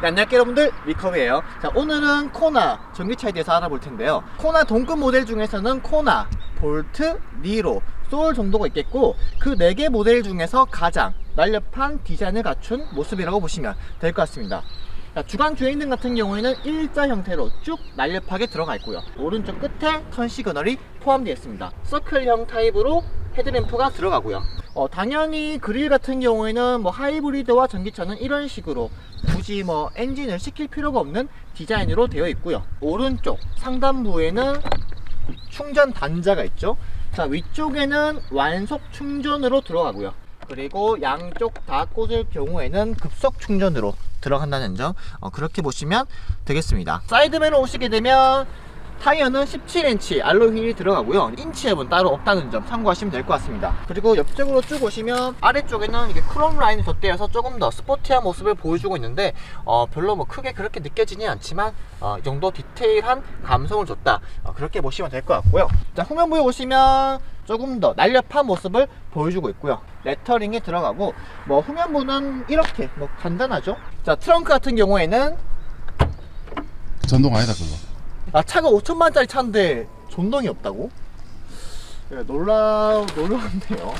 네, 안녕하세요 여러분들 위컵이에요. 자 오늘은 코나 전기차에 대해서 알아볼 텐데요. 코나 동급 모델 중에서는 코나, 볼트, 니로, 소울 정도가 있겠고 그 4개 모델 중에서 가장 날렵한 디자인을 갖춘 모습이라고 보시면 될 것 같습니다 자, 주간 주행등 같은 경우에는 일자 형태로 쭉 날렵하게 들어가 있고요. 오른쪽 끝에 턴 시그널이 포함되어 있습니다. 서클형 타입으로 헤드램프가 들어가고요. 어, 당연히 그릴 같은 경우에는 뭐 하이브리드와 전기차는 이런 식으로 굳이 뭐 엔진을 시킬 필요가 없는 디자인으로 되어 있고요. 오른쪽 상단부에는 충전 단자가 있죠. 자 위쪽에는 완속 충전으로 들어가고요. 그리고 양쪽 다 꽂을 경우에는 급속 충전으로 들어간다는 점 어, 그렇게 보시면 되겠습니다. 사이드맨으로 오시게 되면 타이어는 17인치 알로이 휠이 들어가고요. 인치 앱은 따로 없다는 점 참고하시면 될 것 같습니다. 그리고 옆쪽으로 쭉 오시면 아래쪽에는 이게 크롬 라인이 덧대어서 조금 더 스포티한 모습을 보여주고 있는데 어, 별로 뭐 크게 그렇게 느껴지진 않지만 어, 이 정도 디테일한 감성을 줬다. 어, 그렇게 보시면 될 것 같고요. 자 후면부에 오시면 조금 더 날렵한 모습을 보여주고 있고요. 레터링이 들어가고 뭐 후면부는 이렇게 뭐 간단하죠? 자 트렁크 같은 경우에는 전동 아니다 그거. 아 차가 5천만짜리 차인데 전동이 없다고? 예, 놀라 놀라운데요.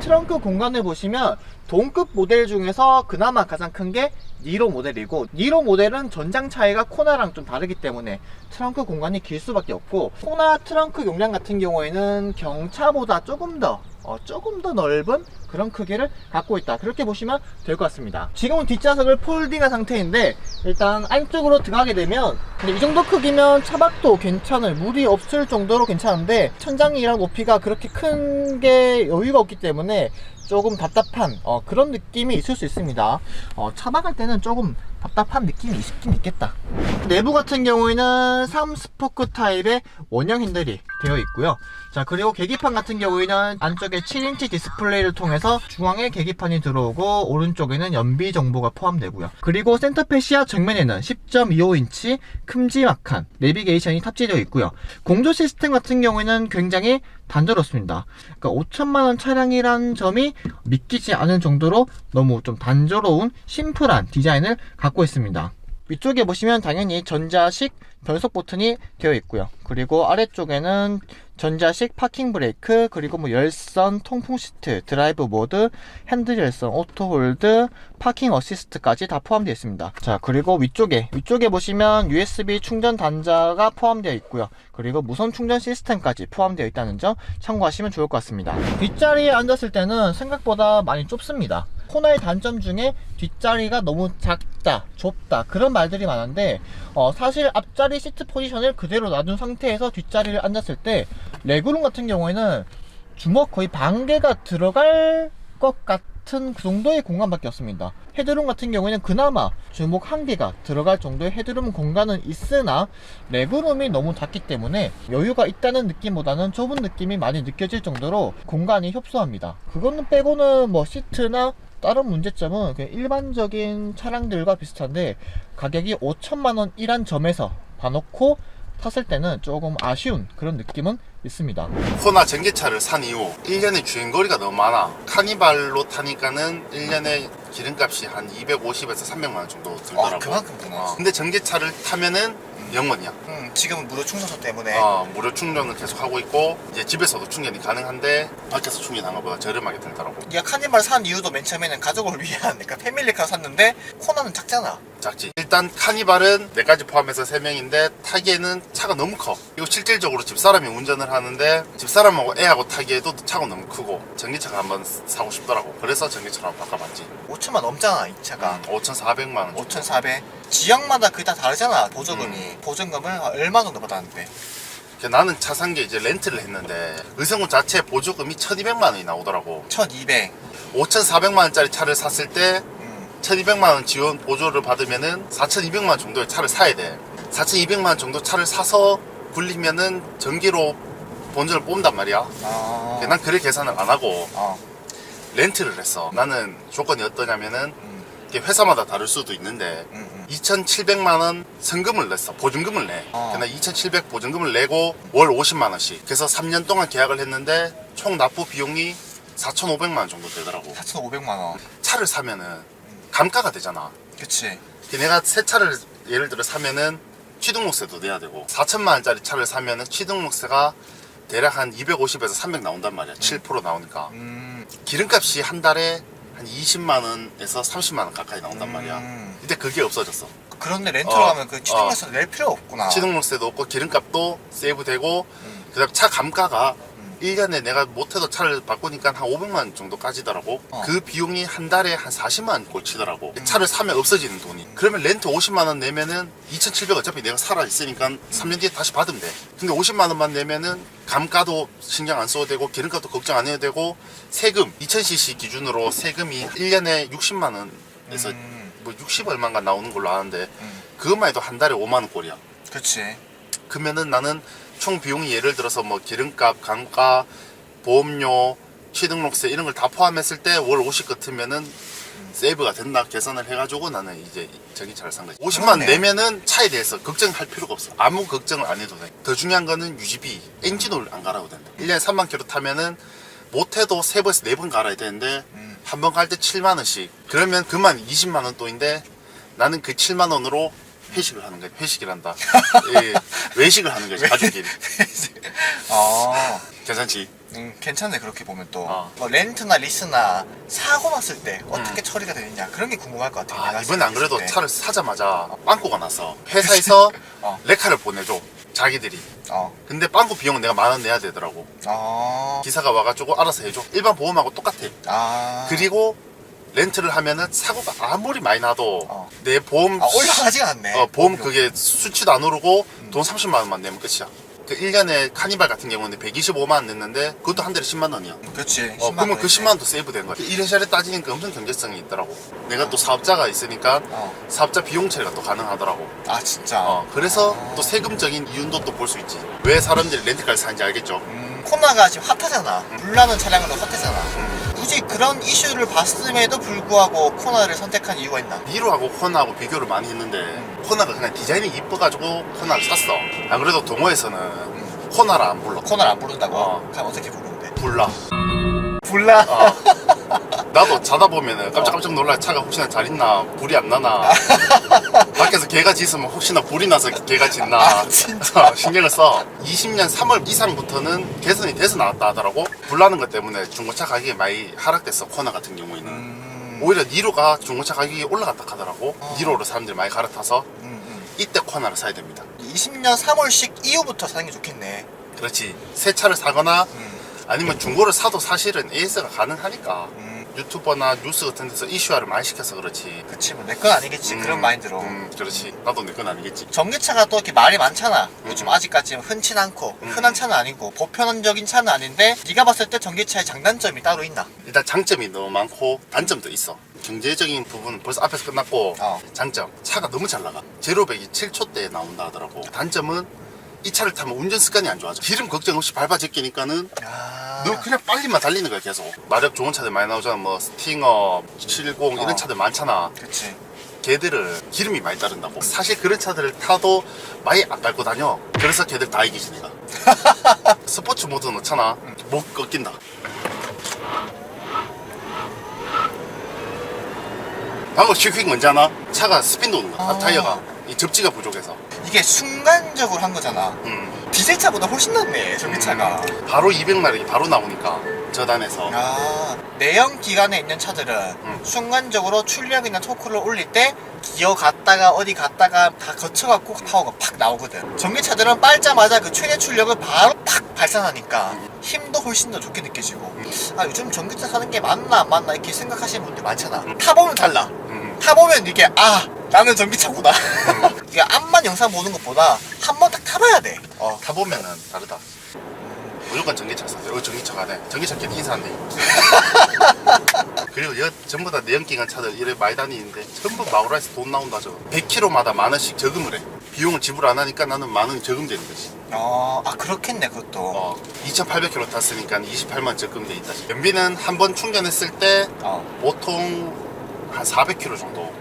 트렁크 공간을 보시면 동급 모델 중에서 그나마 가장 큰 게 니로 모델이고 니로 모델은 전장 차이가 코나랑 좀 다르기 때문에 트렁크 공간이 길 수밖에 없고 코나 트렁크 용량 같은 경우에는 경차보다 조금 더 어, 조금 더 넓은 그런 크기를 갖고 있다. 그렇게 보시면 될 것 같습니다. 지금은 뒷좌석을 폴딩한 상태인데 일단 안쪽으로 들어가게 되면 근데 이 정도 크기면 차박도 괜찮을 무리 없을 정도로 괜찮은데 천장이랑 높이가 그렇게 큰 게 여유가 없기 때문에 조금 답답한 어, 그런 느낌이 있을 수 있습니다. 어, 차박할 때는 조금 답답한 느낌이 있긴 있겠다. 내부 같은 경우에는 3스포크 타입의 원형 핸들이 되어 있고요. 자 그리고 계기판 같은 경우에는 안쪽에 7인치 디스플레이를 통해서 중앙에 계기판이 들어오고 오른쪽에는 연비 정보가 포함되고요. 그리고 센터페시아 정면에는 10.25인치 큼지막한 내비게이션이 탑재되어 있고요. 공조 시스템 같은 경우에는 굉장히 단조롭습니다. 그러니까 5천만 원 차량이란 점이 믿기지 않을 정도로 너무 좀 단조로운 심플한 디자인을 갖고 있습니다 위쪽에 보시면 당연히 전자식 변속 버튼이 되어 있고요. 그리고 아래쪽에는 전자식 파킹 브레이크, 그리고 뭐 열선, 통풍 시트, 드라이브 모드, 핸들 열선, 오토 홀드, 파킹 어시스트까지 다 포함되어 있습니다. 자, 그리고 위쪽에 위쪽에 보시면 USB 충전 단자가 포함되어 있고요. 그리고 무선 충전 시스템까지 포함되어 있다는 점 참고하시면 좋을 것 같습니다. 뒷자리에 앉았을 때는 생각보다 많이 좁습니다. 코나의 단점 중에 뒷자리가 너무 작다, 좁다 그런 말들이 많은데 어, 사실 앞자리 시트 포지션을 그대로 놔둔 상태에서 뒷자리를 앉았을 때 레그룸 같은 경우에는 주먹 거의 반 개가 들어갈 것 같은 그 정도의 공간밖에 없습니다. 헤드룸 같은 경우에는 그나마 주먹 한 개가 들어갈 정도의 헤드룸 공간은 있으나 레그룸이 너무 작기 때문에 여유가 있다는 느낌보다는 좁은 느낌이 많이 느껴질 정도로 공간이 협소합니다. 그거는 빼고는 뭐 시트나 다른 문제점은 그냥 일반적인 차량들과 비슷한데 가격이 5천만 원이란 점에서 봐놓고 탔을 때는 조금 아쉬운 그런 느낌은 있습니다. 코나 전기차를 산 이후 1년에 주행거리가 너무 많아 카니발로 타니까는 1년에 기름값이 한 250에서 300만 원 정도 들더라고 아, 그만큼구나. 어. 근데 전기차를 타면은 0원이야. 음, 지금은 무료 충전소 때문에. 어, 무료 충전을 계속 하고 있고 이제 집에서도 충전이 가능한데 밖에서 충전하는 것보다 저렴하게 들더라고. 네가 카니발 산 이유도 맨 처음에는 가족을 위한 그러니까 패밀리카 샀는데 코나는 작잖아 작지. 일단 카니발은 내까지 포함해서 3명인데 타기에는 차가 너무 커. 이거 실질적으로 집사람이 운전을 하는데 집사람하고 애하고 타기에도 차가 너무 크고 전기차가 한번 사고 싶더라고. 그래서 전기차로 한번 바꿔봤지. 5천만 넘잖아 이 차가. 5,400만 원. 5,400 지역마다 그게 다 다르잖아 보조금이. 보조금을 얼마 정도 받았는데. 나는 차 산 게 이제 렌트를 했는데 의성군 자체 보조금이 1200만 원이 나오더라고. 1,200 5,400만 원짜리 차를 샀을 때 음, 1200만 원 지원 보조를 받으면은 4200만 원 정도의 차를 사야 돼 4200만 원 정도 차를 사서 굴리면은 전기로 본전을 뽑는단 말이야 아, 난 그래 계산을 안 하고 어, 렌트를 했어 나는 조건이 어떠냐면은 음, 이게 회사마다 다를 수도 있는데 음, 음. 2,700만 원 성금을 냈어. 보증금을 내. 어. 그냥 2,700 보증금을 내고 월 50만 원씩. 그래서 3년 동안 계약을 했는데 총 납부 비용이 4,500만 원 정도 되더라고. 4,500만 원 차를 사면은 감가가 되잖아. 그치 내가 새 차를 예를 들어 사면은 취등록세도 내야 되고 4천만 원짜리 차를 사면은 취등록세가 대략 한 250에서 300 나온단 말이야. 7% 나오니까. 음, 기름값이 한 달에 한 20만 원에서 30만 원 가까이 나온단 말이야. 음. 근데 그게 없어졌어. 그런데 렌트로 어, 가면 그 취등록세 낼 필요 없구나. 취등록세도 없고 기름값도 세이브되고 음. 그다음 차 감가가 음. 1년에 내가 못해도 차를 바꾸니까 한 500만 원 정도 까지더라고. 어. 그 비용이 한 달에 한 40만 원 꼴치더라고. 차를 사면 없어지는 돈이. 그러면 렌트 50만 원 내면은 2,700 어차피 내가 살아 있으니까 3년 뒤에 다시 받으면 돼. 근데 50만 원만 내면은 감가도 신경 안 써도 되고 기름값도 걱정 안 해도 되고 세금 2,000cc 기준으로 세금이 1년에 60만 원에서 음. 뭐60 얼마인가 나오는 걸로 아는데 음. 그것만 해도 한 달에 5만 원 꼴이야. 그치. 그러면은 나는 총 비용이 예를 들어서 뭐 기름값, 감가, 보험료, 취등록세 이런 걸 다 포함했을 때 월 50 같으면은 세이브가 된다 계산을 해가지고 나는 이제 전기차를 산 거지. 50만 원 그러네. 내면은 차에 대해서 걱정할 필요가 없어. 아무 걱정을 안 해도 돼. 더 중요한 거는 유지비, 엔진오일 안 갈아도 된다. 1년에 3만 킬로 타면은 못해도 세 번에서 네번 갈아야 되는데 음. 한 번 갈 때 7만 원씩. 그러면 그만 20만 원 또인데 나는 그 7만 원으로 회식을 하는 거야. 회식이란다. 예, 외식을 하는 거지 가족끼리. 어. 괜찮지? 음, 괜찮네 그렇게 보면 또 어. 뭐 렌트나 리스나 사고 났을 때 어떻게 처리가 되느냐 그런 게 궁금할 것 같아. 아, 내가 이번에 안 그래도 때. 차를 사자마자 빵꾸가 났어. 회사에서 어. 레카를 보내줘. 자기들이. 어. 근데 빵꾸 비용 내가 만 원 내야 되더라고. 어. 기사가 와가지고 알아서 해줘. 일반 보험하고 똑같아. 아. 그리고 렌트를 하면은 사고가 아무리 많이 나도 어. 내 보험 아 올라가지가 않네. 어, 보험 그게 수치도 안 오르고 돈 30만 원만 내면 끝이야. 그 1년에 카니발 같은 경우는 125만 원 냈는데 그것도 한 달에 10만 원이야. 그렇지. 어, 10만 그러면 그 원이지. 10만 원도 세이브 된 거야. 이래저래 따지니까 엄청 경제성이 있더라고. 내가 또 사업자가 있으니까 어. 사업자 비용 처리가 또 가능하더라고. 아 진짜. 어, 그래서 어. 또 세금적인 이윤도 또 볼 수 있지. 왜 사람들이 렌트카를 사는지 알겠죠? 음, 코나가 지금 핫하잖아. 불나는 차량으로 핫하잖아. 음. 굳이 그런 이슈를 봤음에도 불구하고 코나를 선택한 이유가 있나? 니로하고 코나하고 비교를 많이 했는데 코나가 그냥 디자인이 이뻐가지고 코나를 샀어. 안 그래도 동호회에서는 코나를 안 불러. 코나를 안 부른다고? 어. 그럼 어떻게 부르는데? 불라. 불나. 어. 나도 자다 보면은 깜짝깜짝 놀라 차가 혹시나 잘 있나 불이 안 나나 밖에서 개가 짖으면 혹시나 불이 나서 개가 짖나 아, 진짜? 신경을 써 20년 3월 이상부터는 개선이 돼서 나왔다 하더라고 불 나는 것 때문에 중고차 가격이 많이 하락됐어 코나 같은 경우에는 음. 오히려 니로가 중고차 가격이 올라갔다 하더라고 어. 니로로 사람들이 많이 갈아타서 음, 음. 이때 코나를 사야 됩니다 20년 3월식 이후부터 사는 게 좋겠네. 그렇지 새 차를 사거나 음. 아니면 중고를 사도 사실은 AS가 가능하니까 음. 유튜버나 뉴스 같은 데서 이슈화를 많이 시켜서 그렇지 그치 뭐 내 건 아니겠지 음, 그런 마인드로. 음, 그렇지. 나도 내 건 아니겠지. 전기차가 또 이렇게 말이 많잖아. 요즘 음. 아직까지 흔치 않고 음. 흔한 차는 아니고 보편적인 차는 아닌데 네가 봤을 때 전기차의 장단점이 따로 있나? 일단 장점이 너무 많고 단점도 있어. 경제적인 부분은 벌써 앞에서 끝났고 어. 장점 차가 너무 잘 나가. 제로백이 7초대에 나온다 하더라고. 단점은 이 차를 타면 운전 습관이 안 좋아져. 기름 걱정 없이 밟아 제끼니까는 아. 너 그냥 빨리만 달리는 거야 계속. 마력 좋은 차들 많이 나오잖아. 뭐 스팅어, 70 이런 어. 차들 많잖아. 그치. 걔들을 기름이 많이 따른다고. 사실 그런 차들을 타도 많이 안 밟고 다녀. 그래서 걔들 다 이기지 내가. 스포츠 모드 넣잖아. 못 꺾인다. 방금 슈킹 뭔지 아나? 차가 스핀 도는 거야. 아. 타이어가. 이 접지가 부족해서. 이게 순간적으로 한 거잖아. 음. 디젤차보다 훨씬 낫네 전기차가. 바로 200마력이 바로 나오니까. 저단에서. 아 내연 기관에 있는 차들은 음. 순간적으로 출력이나 토크를 올릴 때 기어 갔다가 어디 갔다가 다 거쳐갖고 파워가 팍 나오거든. 전기차들은 빨자마자 그 최대 출력을 바로 팍 발산하니까 힘도 훨씬 더 좋게 느껴지고. 아 요즘 전기차 사는 게 맞나 안 맞나 이렇게 생각하시는 분들 많잖아. 타보면 달라. 음. 타보면 이게 아 나는 전기차구나. 이게 앞만 영상 보는 것보다 한 번 딱 타봐야 돼. 어. 타보면은 다르다. 무조건 전기차 사세요. 어, 전기차 가네. 전기차 걔 인사한대. 그리고 여 전부 다 내연기관 차들 이래 많이 다니는데 전부 마우라에서 돈 나온다 저 100km마다 만 원씩 저금을 해. 비용을 지불 안 하니까 나는 만 원이 저금되는 거지. 어, 아 그렇겠네 그것도. 어, 2,800km 탔으니까 28만 적금돼 있다. 연비는 한 번 충전했을 때 어. 보통 한 400km 정도.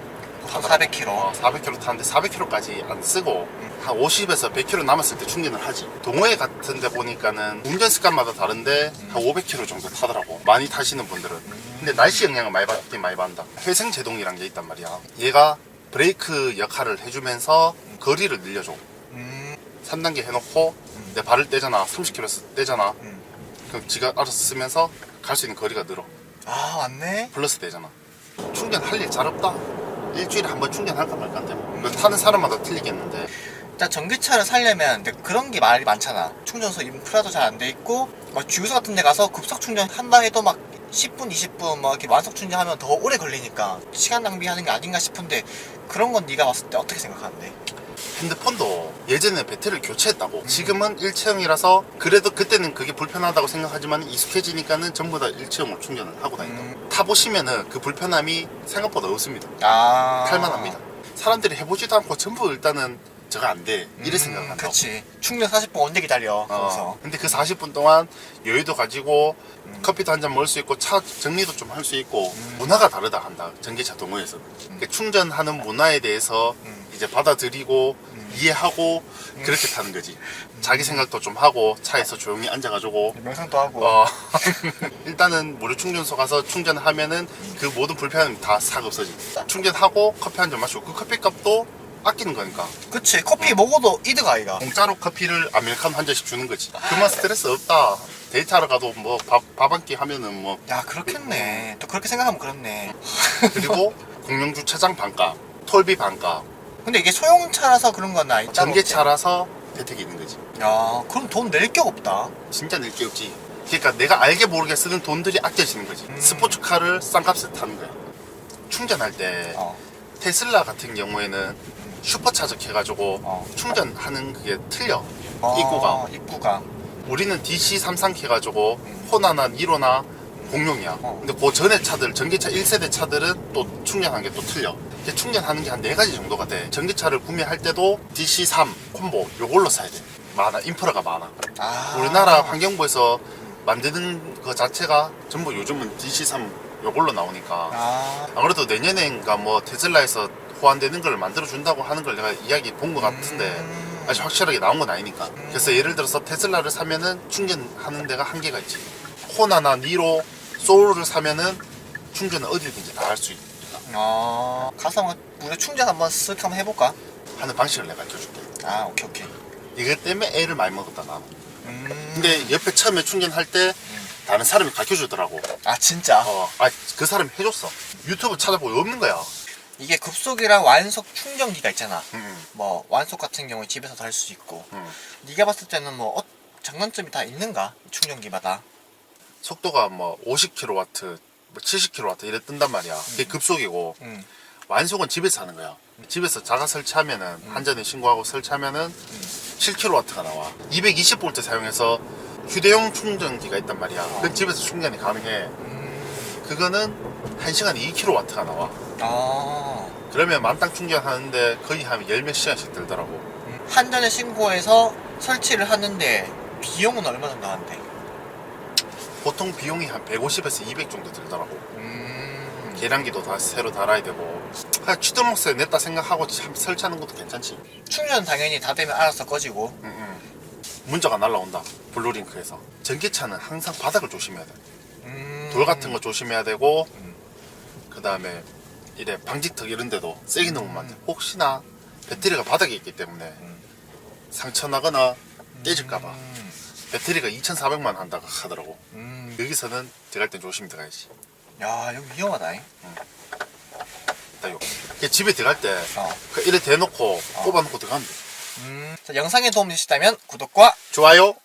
타더라고. 400km. 어, 400km 타는데 400km까지 안 쓰고 한 50에서 100km 남았을 때 충전을 하지. 동호회 같은 데 보니까는 운전 습관마다 다른데 한 500km 정도 타더라고. 많이 타시는 분들은. 근데 날씨 영향을 많이 받긴 많이 받는다. 회생 제동이란 게 있단 말이야. 얘가 브레이크 역할을 해주면서 거리를 늘려줘. 음, 3단계 해놓고 내 발을 떼잖아. 30km 떼잖아. 음. 그럼 지가 알아서 쓰면서 갈 수 있는 거리가 늘어. 아 맞네. 플러스 되잖아. 충전할 일 잘 없다. 일주일에 한 번 충전할까 말까인데 뭐. 이거 타는 사람마다 틀리겠는데 일단 전기차를 살려면 근데 그런 게 말이 많잖아. 충전소 인프라도 잘 안 돼 있고 막 주유소 같은 데 가서 급속 충전 한다 해도 막 10분, 20분 막 이렇게 완속 충전하면 더 오래 걸리니까 시간 낭비하는 게 아닌가 싶은데 그런 건 네가 봤을 때 어떻게 생각하는데? 핸드폰도 예전에 배터리를 교체했다고 지금은 일체형이라서 그래도 그때는 그게 불편하다고 생각하지만 익숙해지니까는 전부 다 일체형으로 충전을 하고 다닌다 음. 타보시면은 그 불편함이 생각보다 없습니다 아 탈만합니다 사람들이 해보지도 않고 전부 일단은 저거 안돼 이래 생각한다고 그렇지. 충전 40분 언제 기다려? 거기서. 어, 근데 그 40분 동안 여유도 가지고 음. 커피도 한 잔 먹을 수 있고 차 정리도 좀 할 수 있고 문화가 다르다 한다 전기차 동호회에서 그 충전하는 문화에 대해서 음. 이제 받아들이고 이해하고 그렇게 타는 거지 자기 생각도 좀 하고 차에서 조용히 앉아가지고 명상도 하고. 어 일단은 무료 충전소 가서 충전하면은 그 모든 불편함이 다싹 없어지 충전하고 커피 한 잔 마시고 그 커피 값도 아끼는 거니까 그치. 커피 먹어도 이득 아이가. 공짜로 커피를 아메리카노 한 잔씩 주는 거지. 그만 스트레스 없다. 데이트하러 가도 뭐밥한끼 하면은 뭐 야 그렇겠네. 또 그렇게 생각하면 그렇네. 그리고 공영 주차장 반값, 톨비 반값, 근데 이게 소형차라서 그런 건 아니. 전기차라서 혜택이 있는 거지. 야 그럼 돈 낼 게 없다. 진짜 낼 게 없지. 그러니까 내가 알게 모르게 쓰는 돈들이 아껴지는 거지. 음. 스포츠카를 싼 값에 타는 거야. 충전할 때 어. 테슬라 같은 경우에는 슈퍼차저 해가지고 어. 충전하는 그게 틀려. 어, 입구가. 입구가. 우리는 DC 33 해가지고 호나나 니로나 공룡이야. 어. 근데 그 전에 차들, 전기차 1세대 차들은 또 충전하는 게또 틀려. 이게 충전하는 게 한 네 가지 정도가 돼. 전기차를 구매할 때도 DC3 콤보 요걸로 사야 돼. 많아. 인프라가 많아. 아. 우리나라 환경부에서 만드는 그 자체가 전부 요즘은 DC3 요걸로 나오니까. 아. 안 그래도 내년엔가 뭐 테슬라에서 호환되는 걸 만들어 준다고 하는 걸 내가 이야기 본 것 같은데 음. 아직 확실하게 나온 건 아니니까. 그래서 예를 들어서 테슬라를 사면은 충전하는 데가 한계가 있지. 호나나 니로 소울을 사면은 충전은 어디든지 다 할 수 있다 아. 가서 한번 우리 충전 한번 쓱 한번 해볼까? 하는 방식을 내가 알려줄게. 아 오케이 오케이. 이것 때문에 애를 많이 먹었다 나. 음. 근데 옆에 처음에 충전할 때 다른 사람이 가르쳐 주더라고. 아 진짜. 어, 아, 그 사람이 해줬어. 유튜브 찾아보고 없는 거야. 이게 급속이랑 완속 충전기가 있잖아. 음, 뭐 완속 같은 경우에 집에서도 할 수 있고. 음. 네가 봤을 때는 뭐 어, 장단점이 다 있는가? 충전기마다. 속도가 뭐 50kW, 뭐 70kW 이래 뜬단 말이야. 그게 급속이고 음. 완속은 집에서 하는 거야. 집에서 자가 설치하면은 한전에 신고하고 설치하면은 7kW가 나와. 220V 사용해서 휴대용 충전기가 있단 말이야. 그 집에서 충전이 가능해. 음. 그거는 1시간에 2kW가 나와. 아. 그러면 만땅 충전하는데 거의 한 열 몇 시간씩 들더라고. 음. 한전에 신고해서 설치를 하는데 비용은 얼마 정도 하는데? 보통 비용이 한 150에서 200 정도 들더라고. 음. 계량기도 다 새로 달아야 되고. 그냥 취등록세 냈다 생각하고 참 설치하는 것도 괜찮지. 충전 당연히 다 되면 알아서 꺼지고. 응, 응. 문자가 날라온다. 블루링크에서. 전기차는 항상 바닥을 조심해야 돼. 음. 돌 같은 거 조심해야 되고, 음. 그 다음에 이래 방직턱 이런 데도 세게 넣으면 안 돼. 혹시나 배터리가 바닥에 있기 때문에 음. 상처 나거나 깨질까봐. 음. 배터리가 2,400만 한다고 하더라고. 음. 여기서는 들어갈 땐 조심히 들어가야지. 야 여기 위험하다잉. 딱 요. 그 집에 들어갈 때 어. 그 이래 대놓고 꼽아놓고 들어가면 돼. 음. 자, 영상에 도움 되셨다면 구독과 좋아요.